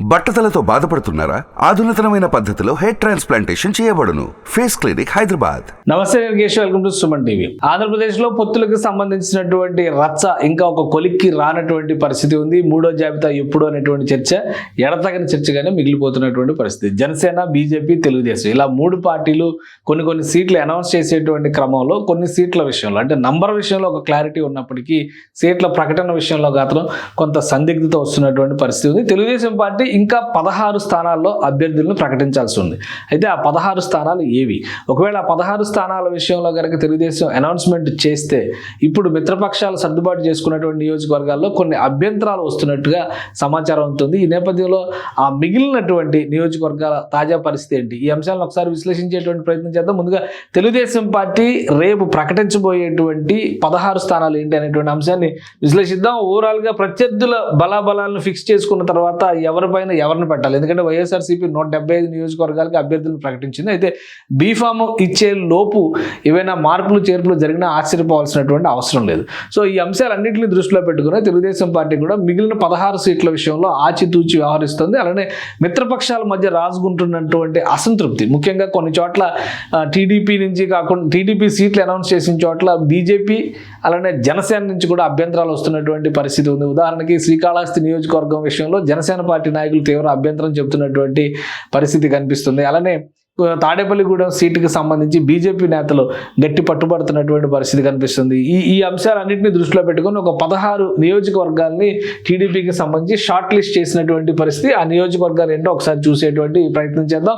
బట్టతలతో బాధపడుతున్నారా? ఆధునితనమైన పద్ధతిలో హెయిర్ ట్రాన్స్ప్లాంటేషన్ చేయబడును. Face clinic Hyderabad. నమస్తే నేను Keshav welcome to Suman TV. ఆంధ్రప్రదేశ్లో పొత్తులకు సంబంధించినటువంటి రచ్చ ఇంకా ఒక కొలిక్కి రానటువంటి పరిస్థితి ఉంది. మూడో జాబితా ఎప్పుడు అనేటువంటి చర్చ ఎడతగని చర్చగానే మిగిలిపోతున్నటువంటి పరిస్థితి. జనసేన బీజేపీ తెలుగుదేశం ఇలా మూడు పార్టీలు కొన్ని కొన్ని సీట్లు అనౌన్స్ చేసేటువంటి క్రమంలో కొన్ని సీట్ల విషయంలో అంటే నంబర్ విషయంలో ఒక క్లారిటీ ఉన్నప్పటికీ సీట్ల ప్రకటన విషయంలో మాత్రం కొంత సందిగ్ధత వస్తున్నటువంటి పరిస్థితి ఉంది. తెలుగుదేశం పార్టీ ఇంకా పదహారు స్థానాల్లో అభ్యర్థులను ప్రకటించాల్సి ఉంది. అయితే ఆ పదహారు స్థానాలు ఏవి? ఒకవేళ ఆ పదహారు స్థానాల విషయంలో కనుక తెలుగుదేశం అనౌన్స్మెంట్ చేస్తే ఇప్పుడు మిత్రపక్షాలు సర్దుబాటు చేసుకున్నటువంటి నియోజకవర్గాల్లో కొన్ని అభ్యంతరాలు వస్తున్నట్టుగా సమాచారం ఉంటుంది ఈ నేపథ్యంలో ఆ మిగిలినటువంటి నియోజకవర్గాల తాజా పరిస్థితి ఏంటి? ఈ అంశాలను ఒకసారి విశ్లేషించేటువంటి ప్రయత్నం చేద్దాం. ముందుగా తెలుగుదేశం పార్టీ రేపు ప్రకటించబోయేటువంటి పదహారు స్థానాలు ఏంటి అనేటువంటి అంశాన్ని విశ్లేషిద్దాం. ఓవరాల్గా ప్రత్యర్థుల బలాబలాలను ఫిక్స్ చేసుకున్న తర్వాత పైన ఎవరిని పెట్టాలి? ఎందుకంటే వైఎస్ఆర్సీపీ నూట డెబ్బై ఐదు నియోజకవర్గాలకి అభ్యర్థులను ప్రకటించింది. అయితే బీఫామ్ ఇచ్చే లోపు ఏవైనా మార్పులు చేర్పులు జరిగినా ఆశ్చర్యపోవాల్సినటువంటి అవసరం లేదు. సో ఈ అంశాలన్నింటినీ దృష్టిలో పెట్టుకుని తెలుగుదేశం పార్టీ కూడా మిగిలిన పదహారు సీట్ల విషయంలో ఆచితూచి వ్యవహరిస్తుంది. అలానే మిత్రపక్షాల మధ్య రాజుకుంటున్నటువంటి అసంతృప్తి. ముఖ్యంగా కొన్ని చోట్ల టీడీపీ నుంచి కాకుండా టీడీపీ సీట్లు అనౌన్స్ చేసిన చోట్ల బీజేపీ అలానే జనసేన నుంచి కూడా అభ్యంతరాలు వస్తున్నటువంటి పరిస్థితి ఉంది. ఉదాహరణకి శ్రీకాళహస్తి నియోజకవర్గం విషయంలో జనసేన పార్టీ నాయకులు తీవ్ర అభ్యంతరం చెబుతున్నటువంటి పరిస్థితి కనిపిస్తుంది. అలానే తాడేపల్లిగూడెం సీటుకి సంబంధించి బీజేపీ నేతలు గట్టి పట్టుబడుతున్నటువంటి పరిస్థితి కనిపిస్తుంది. ఈ ఈ అంశాలన్నింటినీ దృష్టిలో పెట్టుకొని ఒక పదహారు నియోజకవర్గాల్ని టీడీపీకి సంబంధించి షార్ట్ లిస్ట్ చేసినటువంటి పరిస్థితి. ఆ నియోజకవర్గాలు ఏంటో ఒకసారి చూసేటువంటి ప్రయత్నం చేద్దాం.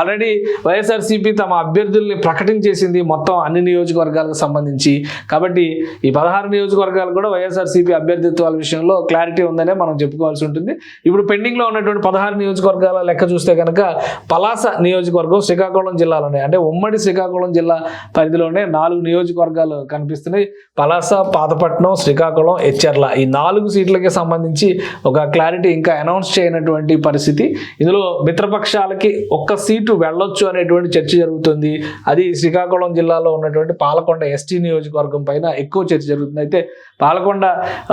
ఆల్రెడీ వైఎస్ఆర్సీపీ తమ అభ్యర్థుల్ని ప్రకటించేసింది మొత్తం అన్ని నియోజకవర్గాలకు సంబంధించి. కాబట్టి ఈ పదహారు నియోజకవర్గాలు కూడా వైఎస్ఆర్సీపీ అభ్యర్థిత్వాల విషయంలో క్లారిటీ ఉందనే మనం చెప్పుకోవాల్సి ఉంటుంది. ఇప్పుడు పెండింగ్లో ఉన్నటువంటి పదహారు నియోజకవర్గాల లెక్క చూస్తే కనుక పలాస నియోజకవర్గం శ్రీకాకుళం జిల్లాలోనే అంటే ఉమ్మడి శ్రీకాకుళం జిల్లా పరిధిలోనే నాలుగు నియోజకవర్గాలు కనిపిస్తున్నాయి. పలాస పాతపట్నం శ్రీకాకుళం ఎచ్చెర్ల. ఈ నాలుగు సీట్లకి సంబంధించి ఒక క్లారిటీ ఇంకా అనౌన్స్ చేయనటువంటి పరిస్థితి. ఇందులో మిత్రపక్షాలకి ఒక్క సీటు వెళ్ళొచ్చు అనేటువంటి చర్చ జరుగుతుంది. అది శ్రీకాకుళం జిల్లాలో ఉన్నటువంటి పాలకొండ ఎస్టీ నియోజకవర్గం పైన ఎక్కువ చర్చ జరుగుతుంది. అయితే పాలకొండ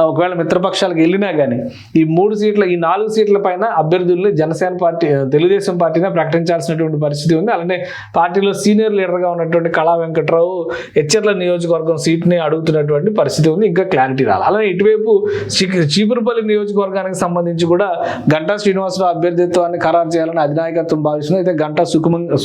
ఒకవేళ మిత్రపక్షాలకు వెళ్ళినా కానీ ఈ మూడు సీట్ల ఈ నాలుగు సీట్ల పైన అభ్యర్థుల్ని జనసేన పార్టీ తెలుగుదేశం పార్టీనే ప్రకటించాల్సినటువంటి పరిస్థితి ఉంది. అలానే పార్టీలో సీనియర్ లీడర్గా ఉన్నటువంటి కళా వెంకట్రావు హెచ్చర్ల నియోజకవర్గం సీట్ని అడుగుతున్నటువంటి పరిస్థితి ఉంది. ఇంకా క్లారిటీ రాలి. అలానే ఇటువైపు చీపురుపల్లి నియోజకవర్గానికి సంబంధించి కూడా గంటా శ్రీనివాసరావు అభ్యర్థిత్వాన్ని ఖరారు చేయాలని అధినాయకత్వం భావిస్తుంది అయితే గంటా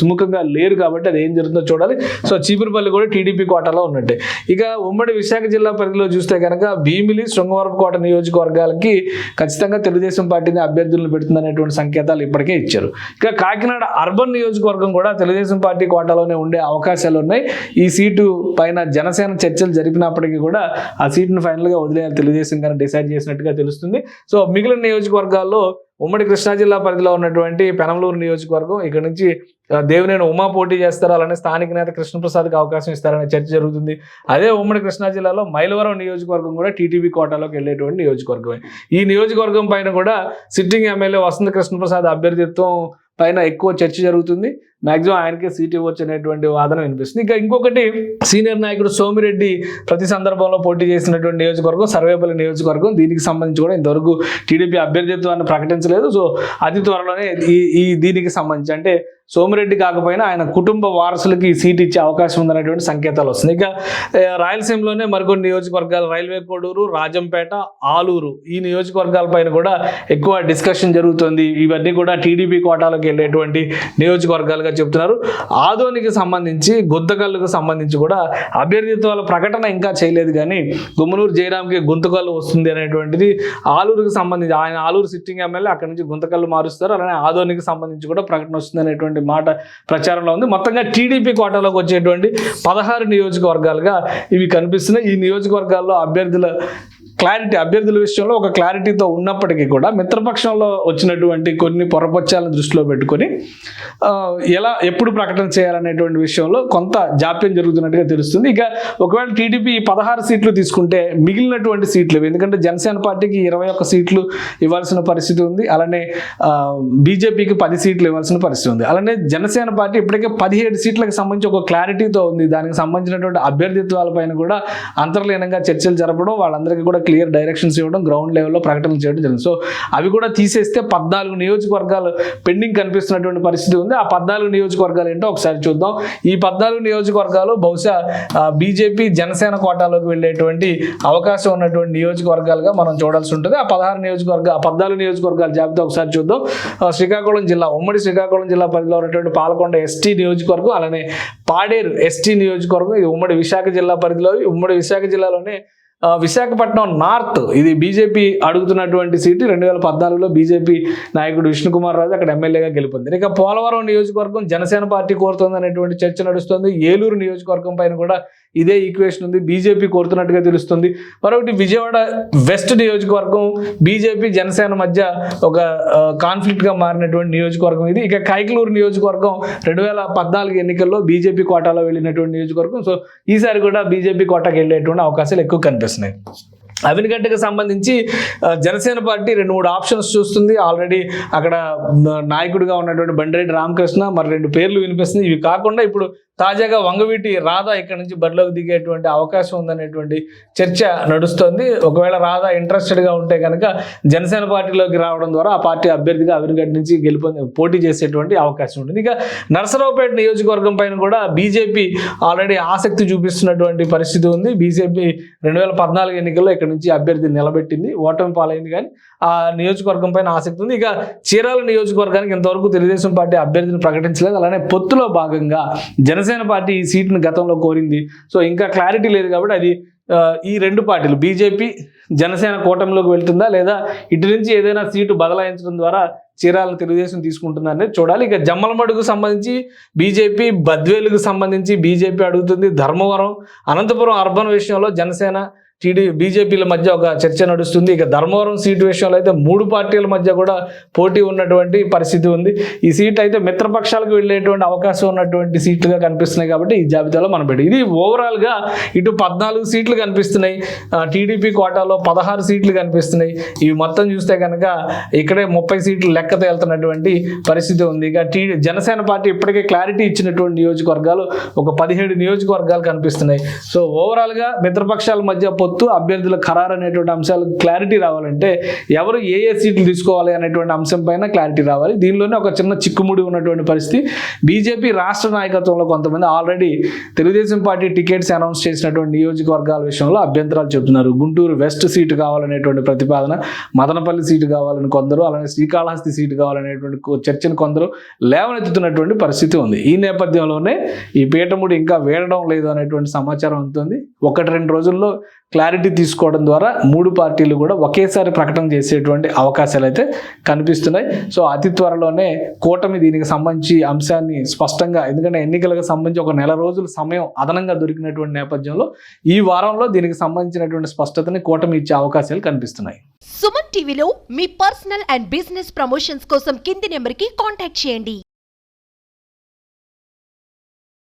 సుముఖంగా లేరు కాబట్టి అది ఏం జరుగుతుందో చూడాలి. సో చీపురుపల్లి కూడా టీడీపీ కోటాలో ఉన్నట్టే. ఇక ఉమ్మడి విశాఖ జిల్లా పరిధిలో చూస్తే కనుక భీమిలి శృంగవరపుకోట నియోజకవర్గాలకి ఖచ్చితంగా తెలుగుదేశం పార్టీని అభ్యర్థులను పెడుతుందనేటువంటి సంకేతాలు ఇప్పటికే ఇచ్చారు. ఇక కాకినాడ అర్బన్ నియోజకవర్గం కూడా తెలుగుదేశం పార్టీ కోటాలోనే ఉండే అవకాశాలు ఉన్నాయి. ఈ సీటు పైన జనసేన చర్చలు జరిపినప్పటికీ కూడా ఆ సీటును ఫైనల్గా వదిలేయాలి తెలుగుదేశం కానీ డిసైడ్ చేసినట్టుగా తెలుస్తుంది. సో మిగిలిన నియోజకవర్గాల్లో ఉమ్మడి కృష్ణా జిల్లా పరిధిలో ఉన్నటువంటి పెనమలూరు నియోజకవర్గం ఇక్కడ నుంచి దేవినేని ఉమా పోటీ చేస్తారు? అలానే స్థానిక నేత కృష్ణప్రసాద్కి అవకాశం ఇస్తారనే చర్చ జరుగుతుంది. అదే ఉమ్మడి కృష్ణా జిల్లాలో మైలవరం నియోజకవర్గం కూడా టీటీపీ కోటాలోకి వెళ్ళేటువంటి నియోజకవర్గమే. ఈ నియోజకవర్గం పైన కూడా సిట్టింగ్ ఎమ్మెల్యే వసంత కృష్ణప్రసాద్ అభ్యర్థిత్వం పైన ఎక్కువ చర్చ జరుగుతుంది. మాక్సిమం ఆయనకే సీట్ ఇవ్వచ్చు అనేటువంటి వాదన వినిపిస్తుంది. ఇంకా ఇంకొకటి సీనియర్ నాయకుడు సోమిరెడ్డి ప్రతి సందర్భంలో పోటీ చేసినటువంటి నియోజకవర్గం సర్వేపల్లి నియోజకవర్గం. దీనికి సంబంధించి కూడా ఇంతవరకు టీడీపీ అభ్యర్థిత్వాన్ని ప్రకటించలేదు. సో అతి త్వరలోనే ఈ ఈ దీనికి సంబంధించి అంటే సోమిరెడ్డి కాకపోయినా ఆయన కుటుంబ వారసులకి సీట్ ఇచ్చే అవకాశం ఉందనేటువంటి సంకేతాలు వస్తున్నాయి. ఇక రాయలసీమలోనే మరికొన్ని నియోజకవర్గాలు రైల్వే కోడూరు రాజంపేట ఆలూరు ఈ నియోజకవర్గాల పైన కూడా ఎక్కువ డిస్కషన్ జరుగుతుంది. ఇవన్నీ కూడా టీడీపీ కోటాలోకి వెళ్ళేటువంటి నియోజకవర్గాలుగా చెప్తున్నారు. ఆదోనికి సంబంధించి గుంతకల్లుకు సంబంధించి కూడా అభ్యర్థిత్వాల ప్రకటన ఇంకా చేయలేదు కానీ గుమ్మనూరు జయరాంకి గుంతకల్లు వస్తుంది అనేటువంటిది ఆలూరుకి సంబంధించి ఆయన ఆలూరు సిట్టింగ్ ఎమ్మెల్యే అక్కడి నుంచి గుంతకల్లు మారుస్తారు. అలానే ఆదోనికి సంబంధించి కూడా ప్రకటన వస్తుంది అనేటువంటి మాట ప్రచారంలో ఉంది. మొత్తంగా టీడీపీ కోటాలోకి వచ్చేటువంటి పదహారు నియోజకవర్గాలుగా ఇవి కనిపిస్తున్నాయి. ఈ నియోజకవర్గాల్లో అభ్యర్థుల క్లారిటీ అభ్యర్థుల విషయంలో ఒక క్లారిటీతో ఉన్నప్పటికీ కూడా మిత్రపక్షంలో వచ్చినటువంటి కొన్ని పొరపక్షాలను దృష్టిలో పెట్టుకొని ఎలా ఎప్పుడు ప్రకటన చేయాలనేటువంటి విషయంలో కొంత జాప్యం జరుగుతున్నట్టుగా తెలుస్తుంది. ఇక ఒకవేళ టీడీపీ పదహారు సీట్లు తీసుకుంటే మిగిలినటువంటి సీట్లు ఎందుకంటే జనసేన పార్టీకి ఇరవై ఒక్క సీట్లు ఇవ్వాల్సిన పరిస్థితి ఉంది. అలానే బీజేపీకి పది సీట్లు ఇవ్వాల్సిన పరిస్థితి ఉంది. అలానే జనసేన పార్టీ ఇప్పటికే పదిహేడు సీట్లకు సంబంధించి ఒక క్లారిటీతో ఉంది. దానికి సంబంధించినటువంటి అభ్యర్థిత్వాలపైన కూడా అంతర్లీనంగా చర్చలు జరపడం వాళ్ళందరికీ కూడా క్లియర్ డైరెక్షన్స్ ఇవ్వడం గ్రౌండ్ లెవెల్లో ప్రకటనలు చేయడం జరిగింది. సో అవి కూడా తీసేస్తే పద్నాలుగు నియోజకవర్గాలు పెండింగ్ కనిపిస్తున్నటువంటి పరిస్థితి ఉంది. ఆ పద్నాలుగు నియోజకవర్గాలు ఏంటో ఒకసారి చూద్దాం. ఈ పద్నాలుగు నియోజకవర్గాలు బహుశా బీజేపీ జనసేన కోటాలోకి వెళ్ళేటువంటి అవకాశం ఉన్నటువంటి నియోజకవర్గాలుగా మనం చూడాల్సి ఉంటుంది. ఆ పదహారు నియోజకవర్గ ఆ పద్నాలుగు నియోజకవర్గాల జాబితా ఒకసారి చూద్దాం. శ్రీకాకుళం జిల్లా ఉమ్మడి శ్రీకాకుళం జిల్లా పరిధిలో ఉన్నటువంటి పాలకొండ ఎస్టీ నియోజకవర్గం అలానే పాడేరు ఎస్టీ నియోజకవర్గం ఇది ఉమ్మడి విశాఖ జిల్లా పరిధిలో ఉమ్మడి విశాఖ జిల్లాలోనే విశాఖపట్నం నార్త్ ఇది బీజేపీ అడుగుతున్నటువంటి సీటు. రెండు వేల పద్నాలుగులో బీజేపీ నాయకుడు విష్ణుకుమార్ రాజు అక్కడ ఎమ్మెల్యేగా గెలుపొంది ఇక పోలవరం నియోజకవర్గం జనసేన పార్టీ కోరుతుంది అనేటువంటి చర్చ నడుస్తుంది. ఏలూరు నియోజకవర్గం పైన కూడా ఇదే ఈక్వేషన్ ఉంది. బీజేపీ కోరుతున్నట్టుగా తెలుస్తుంది. మరొకటి విజయవాడ వెస్ట్ నియోజకవర్గం బీజేపీ జనసేన మధ్య ఒక కాన్ఫ్లిక్ట్గా మారినటువంటి నియోజకవర్గం ఇది. ఇక కైకలూరు నియోజకవర్గం రెండు వేల పద్నాలుగు ఎన్నికల్లో బీజేపీ కోటాలో వెళ్ళినటువంటి నియోజకవర్గం. సో ఈసారి కూడా బీజేపీ కోటాకి వెళ్ళేటువంటి అవకాశాలు ఎక్కువ కనిపిస్తున్నాయి అవినగడ్డకు సంబంధించి జనసేన పార్టీ రెండు మూడు ఆప్షన్స్ చూస్తుంది. ఆల్రెడీ అక్కడ నాయకుడిగా ఉన్నటువంటి బండిరెడ్డి రామకృష్ణ మరి రెండు పేర్లు వినిపిస్తుంది. ఇవి కాకుండా ఇప్పుడు తాజాగా వంగవీటి రాధా ఇక్కడ నుంచి బరిలోకి దిగేటువంటి అవకాశం ఉందనేటువంటి చర్చ నడుస్తోంది. ఒకవేళ రాధా ఇంట్రెస్టెడ్గా ఉంటే కనుక జనసేన పార్టీలోకి రావడం ద్వారా ఆ పార్టీ అభ్యర్థిగా అవినగడ్డ నుంచి గెలుపొంది పోటీ చేసేటువంటి అవకాశం ఉంటుంది ఇక నరసరావుపేట నియోజకవర్గం పైన కూడా బీజేపీ ఆల్రెడీ ఆసక్తి చూపిస్తున్నటువంటి పరిస్థితి ఉంది. బీజేపీ రెండు వేల పద్నాలుగు ఎన్నికల్లో ఇక్కడ నుంచి అభ్యర్థి నిలబెట్టింది ఓటమి పాలైంది కానీ ఆ నియోజకవర్గం పైన ఆసక్తి ఉంది. ఇక చీరాల నియోజకవర్గానికి ఇంతవరకు తెలుగుదేశం పార్టీ అభ్యర్థిని ప్రకటించలేదు. అలానే పొత్తులో భాగంగా జనసేన పార్టీ ఈ సీట్ను గతంలో కోరింది. సో ఇంకా క్లారిటీ లేదు కాబట్టి అది ఈ రెండు పార్టీలు బీజేపీ జనసేన కూటమిలోకి వెళ్తుందా లేదా ఇటు నుంచి ఏదైనా సీటు బదలాయించడం ద్వారా చీరాలను తెలుగుదేశం తీసుకుంటుందా అనేది చూడాలి. ఇక జమ్మలమడుగు సంబంధించి బీజేపీ బద్వేలుకు సంబంధించి బీజేపీ అడుగుతుంది. ధర్మవరం అనంతపురం అర్బన్ విషయంలో జనసేన టీడీ బీజేపీల మధ్య ఒక చర్చ నడుస్తుంది. ఇక ధర్మవరం సీటు విషయంలో అయితే మూడు పార్టీల మధ్య కూడా పోటీ ఉన్నటువంటి పరిస్థితి ఉంది. ఈ సీట్ అయితే మిత్రపక్షాలకు వెళ్ళేటువంటి అవకాశం ఉన్నటువంటి సీట్లుగా కనిపిస్తున్నాయి కాబట్టి ఈ జాబితాలో మనం పెట్టి. ఇది ఓవరాల్గా ఇటు పద్నాలుగు సీట్లు కనిపిస్తున్నాయి. టీడీపీ కోటాలో పదహారు సీట్లు కనిపిస్తున్నాయి. ఇవి మొత్తం చూస్తే కనుక ఇక్కడే ముప్పై సీట్లు లెక్క తేలుతున్నటువంటి పరిస్థితి ఉంది. ఇక టీ జనసేన పార్టీ ఇప్పటికే క్లారిటీ ఇచ్చినటువంటి నియోజకవర్గాలు ఒక పదిహేడు నియోజకవర్గాలు కనిపిస్తున్నాయి. సో ఓవరాల్గా మిత్రపక్షాల మధ్య పొత్తు అభ్యర్థుల ఖరారు అనేటువంటి అంశాలు క్లారిటీ రావాలంటే ఎవరు ఏ ఏ సీట్లు తీసుకోవాలి అనేటువంటి అంశం పైన క్లారిటీ రావాలి. దీనిలోనే ఒక చిన్న చిక్కుముడి ఉన్నటువంటి పరిస్థితి. బీజేపీ రాష్ట్ర నాయకత్వంలో కొంతమంది already Telugu Desam party tickets announce చేసినటువంటి నియోజకవర్గాల విషయంలో అభ్యంతరాలు చెబుతున్నారు. గుంటూరు వెస్ట్ సీటు కావాలనేటువంటి ప్రతిపాదన మదనపల్లి సీటు కావాలని కొందరు అలానే శ్రీకాళహస్తి సీటు కావాలనేటువంటి చర్చను కొందరు లేవనెత్తుతున్నటువంటి పరిస్థితి ఉంది. ఈ నేపథ్యంలోనే ఈ పీఠముడి ఇంకా వేడడం లేదు అనేటువంటి సమాచారం అందుతుంది. ఒకటి రెండు రోజుల్లో క్లారిటీ తీసుకోవడం ద్వారా మూడు పార్టీలు కూడా ఒకేసారి ప్రకటన చేసేటువంటి అవకాశాలు అయితే కనిపిస్తున్నాయి. సో అతి త్వరలోనే కూటమి దీనికి సంబంధించి అంశాన్ని స్పష్టంగా ఎందుకంటే ఎన్నికలకు సంబంధించి ఒక నెల రోజుల సమయం అదనంగా దొరికినటువంటి నేపథ్యంలో ఈ వారంలో దీనికి సంబంధించినటువంటి స్పష్టతని కూటమి ఇచ్చే అవకాశాలు కనిపిస్తున్నాయి. సుమన్ టీవీలో మీ పర్సనల్ అండ్ బిజినెస్ ప్రమోషన్స్ కోసం కింది నెంబర్కి కాంటాక్ట్ చేయండి.